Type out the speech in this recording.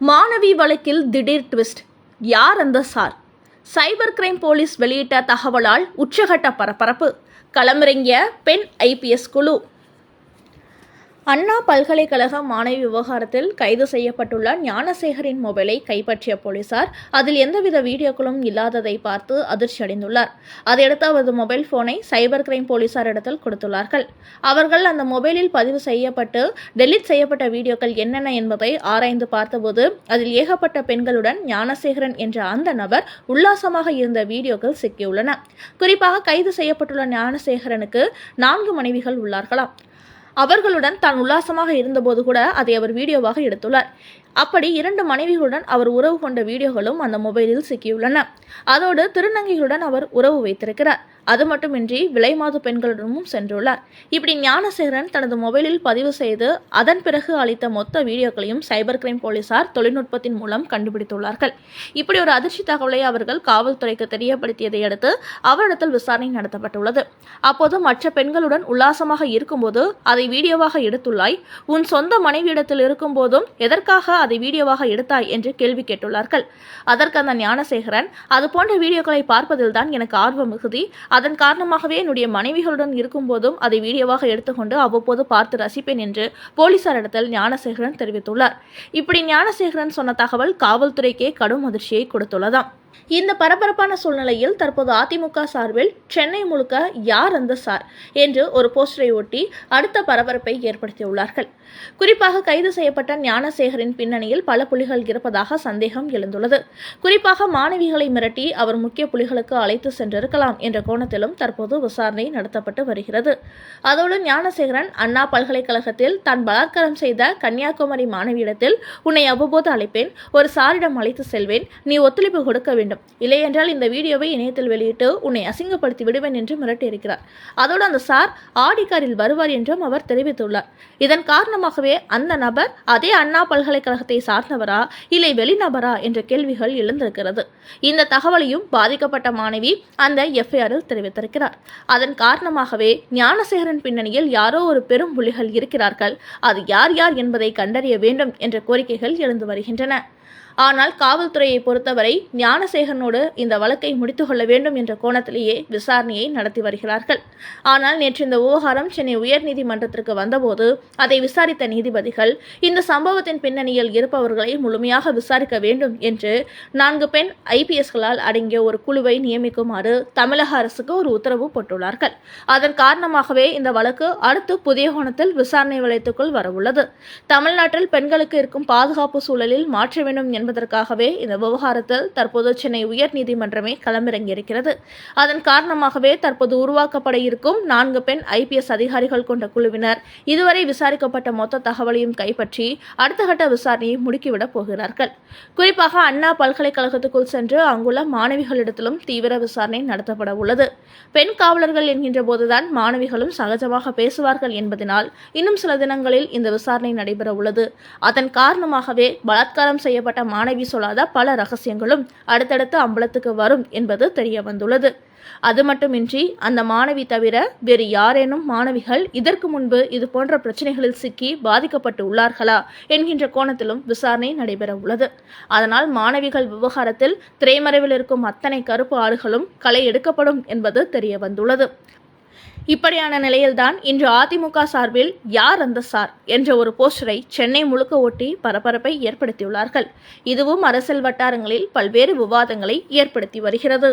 மாணவி வழக்கில் திடீர் ட்விஸ்ட். யார் அந்த சார்? சைபர் கிரைம் போலீஸ் வெளியிட்ட தகவலால் உச்சகட்ட பரபரப்பு. களமிறங்கிய பெண் ஐபிஎஸ் குழு. அண்ணா பல்கலைக்கழக மாணவி விவகாரத்தில் கைது செய்யப்பட்டுள்ள ஞானசேகரின் மொபைலை கைப்பற்றிய போலீசார் அதில் எந்தவித வீடியோக்களும் இல்லாததை பார்த்து அதிர்ச்சி அடைந்துள்ளார் அதையடுத்து அவரது மொபைல் போனை சைபர் கிரைம் போலீசாரிடத்தில் கொடுத்துள்ளார்கள். அவர்கள் அந்த மொபைலில் பதிவு செய்யப்பட்டு டெலீட் செய்யப்பட்ட வீடியோக்கள் என்னென்ன என்பதை ஆராய்ந்து பார்த்தபோது அதில் ஏகப்பட்ட பெண்களுடன் ஞானசேகரன் என்ற அந்த நபர் உல்லாசமாக இருந்த வீடியோக்கள் சிக்கியுள்ளன. குறிப்பாக கைது செய்யப்பட்டுள்ள ஞானசேகரனுக்கு நான்கு மனைவிகள் உள்ளார்களாம். அவர்களுடன் தான் உல்லாசமாக இருந்தபோது கூட அதை அவர் வீடியோவாக எடுத்துள்ளார். அப்படி இரண்டு மனைவிகளுடன் அவர் உறவு கொண்ட வீடியோகளும் அந்த மொபைலில் சிக்கியுள்ளன. அதோடு திருநங்கைகளுடன் அவர் உறவு வைத்திருக்கிறார். அது மட்டுமின்றி விலைமாது பெண்களுடனும் சென்றுள்ளார். இப்படி ஞானசேகரன் தனது மொபைலில் பதிவு செய்து அதன் பிறகு அளித்த மொத்த வீடியோக்களையும் சைபர் கிரைம் போலீசார் தொழில்நுட்பத்தின் மூலம் கண்டுபிடித்துள்ளார்கள். இப்படி ஒரு அதிர்ச்சி தகவலை அவர்கள் காவல்துறைக்கு தெரியப்படுத்தியதை அடுத்து அவரிடத்தில் விசாரணை நடத்தப்பட்டுள்ளது. அப்போது மற்ற பெண்களுடன் உல்லாசமாக இருக்கும்போது அதை வீடியோவாக எடுத்துள்ளாய் உன் சொந்த மனைவியிடத்தில் இருக்கும்போதும் எதற்காக அதை வீடியோவாக எடுத்தாய் என்று கேள்வி கேட்டுள்ளார்கள். அதற்கு அந்த ஞானசேகரன் அது போன்ற வீடியோக்களை பார்ப்பதில்தான் எனக்கு ஆர்வம் மிகுதி அதன் காரணமாகவே என்னுடைய மனைவிகளுடன் இருக்கும்போதும் அதை வீடியோவாக எடுத்துக்கொண்டு அவ்வப்போது பார்த்து ரசிப்பேன் என்று போலீசாரிடத்தில் ஞானசேகரன் தெரிவித்துள்ளார். இப்படி ஞானசேகரன் சொன்ன தகவல் காவல்துறைக்கே கடும் அதிர்ச்சியை கொடுத்துள்ளதாம். இந்த பரபரப்பான சூழ்நிலையில் தற்போது அதிமுக சார்பில் சென்னை முழுக்க யார் அந்த சார் என்று ஒரு போஸ்டரை ஒட்டி அடுத்த பரபரப்பை ஏற்படுத்தியுள்ளார்கள். குறிப்பாக கைது செய்யப்பட்ட ஞானசேகரின் பின்னணியில் பல புலிகள் இருப்பதாக சந்தேகம் எழுந்துள்ளது. குறிப்பாக மாணவிகளை மிரட்டி அவர் முக்கிய புலிகளுக்கு அழைத்து சென்றிருக்கலாம் என்ற கோணத்திலும் தற்போது விசாரணை நடத்தப்பட்டு வருகிறது. அதோடு ஞானசேகரன் அண்ணா பல்கலைக்கழகத்தில் தான் பலாத்காரம் செய்த கன்னியாகுமரி மாணவியிடத்தில் உன்னை அவ்வப்போது அழைப்பேன் ஒரு சாரிடம் அழைத்து செல்வேன் நீ ஒத்துழைப்பு கொடுக்க வேண்டும் வேண்டும். இல்லையென்றால் இந்த வீடியோவை இணையத்தில் வெளியிட்டு உன்னை அசிங்கப்படுத்தி விடுவேன் என்று மிரட்டியிருக்கிறார். அதோடு அந்த சார் ஆடிக்காரில் வருவார் என்றும் அவர் தெரிவித்துள்ளார். இதன் காரணமாகவே அந்த நபர் அதே அண்ணா பல்கலைக்கழகத்தை சார்ந்தவரா இல்லை வெளிநபரா என்ற கேள்விகள் எழுந்திருக்கிறது. இந்த தகவலையும் பாதிக்கப்பட்ட மாணவி அந்த எஃப்ஐஆரில் தெரிவித்திருக்கிறார். அதன் காரணமாகவே ஞானசேகரன் பின்னணியில் யாரோ ஒரு பெரும் புலிகள் இருக்கிறார்கள். அது யார் யார் என்பதை கண்டறிய வேண்டும் என்ற கோரிக்கைகள் எழுந்து வருகின்றன. ஆனால் காவல்துறையை பொறுத்தவரை ஞானசேகரனோடு இந்த வழக்கை முடித்துக் கொள்ள வேண்டும் என்ற கோணத்திலேயே விசாரணையை நடத்தி வருகிறார்கள். ஆனால் நேற்று இந்த விவகாரம் சென்னை உயர்நீதிமன்றத்திற்கு வந்தபோது அதை விசாரித்த நீதிபதிகள் இந்த சம்பவத்தின் பின்னணியில் இருப்பவர்களை முழுமையாக விசாரிக்க வேண்டும் என்று நான்கு பெண் ஐபிஎஸ்களால் அடங்கிய ஒரு குழுவை நியமிக்குமாறு தமிழக அரசுக்கு ஒரு உத்தரவு போட்டுள்ளார்கள். அதன் காரணமாகவே இந்த வழக்கு அடுத்து புதிய கோணத்தில் விசாரணை வளையத்துக்குள் வரவுள்ளது. தமிழ்நாட்டில் பெண்களுக்கு இருக்கும் பாதுகாப்பு சூழலில் மாற்ற வேண்டும் என்பதற்காகவே இந்த விவகாரத்தில் தற்போது சென்னை உயர்நீதிமன்றமே களமிறங்கியிருக்கிறது. அதன் காரணமாகவே தற்போது உருவாக்கப்பட இருக்கும் நான்கு பெண் ஐபிஎஸ் அதிகாரிகள் கொண்ட குழுவினர் இதுவரை விசாரிக்கப்பட்ட மொத்த தகவலையும் கைப்பற்றி அடுத்த கட்ட விசாரணையை முடுக்கிவிடப் போகிறார்கள். குறிப்பாக அண்ணா பல்கலைக்கழகத்துக்குள் சென்று அங்குள்ள மாணவிகளிடத்திலும் தீவிர விசாரணை நடத்தப்பட உள்ளது. பெண் காவலர்கள் என்கின்ற போதுதான் மாணவிகளும் சகஜமாக பேசுவார்கள் என்பதனால் இன்னும் சில தினங்களில் இந்த விசாரணை நடைபெற உள்ளது. அதன் காரணமாகவே பலாத்காரம் செய்யப்பட்ட மாணவி சொல்லாத பல ரகசியங்களும் அடுத்தடுத்து அம்பலத்துக்கு வரும் என்பது தெரிய வந்துள்ளது அது மட்டுமின்றி அந்த மாணவி தவிர வேறு யாரேனும் மாணவிகள் இதற்கு முன்பு இது போன்ற பிரச்சனைகளில் சிக்கி பாதிக்கப்பட்டு உள்ளார்களா என்கின்ற கோணத்திலும் விசாரணை நடைபெற உள்ளது. அதனால் மாணவிகள் விவகாரத்தில் திரைமறைவில் இருக்கும் அத்தனை கருப்பு ஆடுகளும் களை எடுக்கப்படும் என்பது தெரிய வந்துள்ளது இப்படியான நிலையில்தான் இன்று அதிமுக சார்பில் யார் அந்த சார் என்ற ஒரு போஸ்டரை சென்னை முழுக்க ஒட்டி பரபரப்பை ஏற்படுத்தியுள்ளார்கள். இதுவும் அரசியல் வட்டாரங்களில் பல்வேறு விவாதங்களை ஏற்படுத்தி வருகிறது.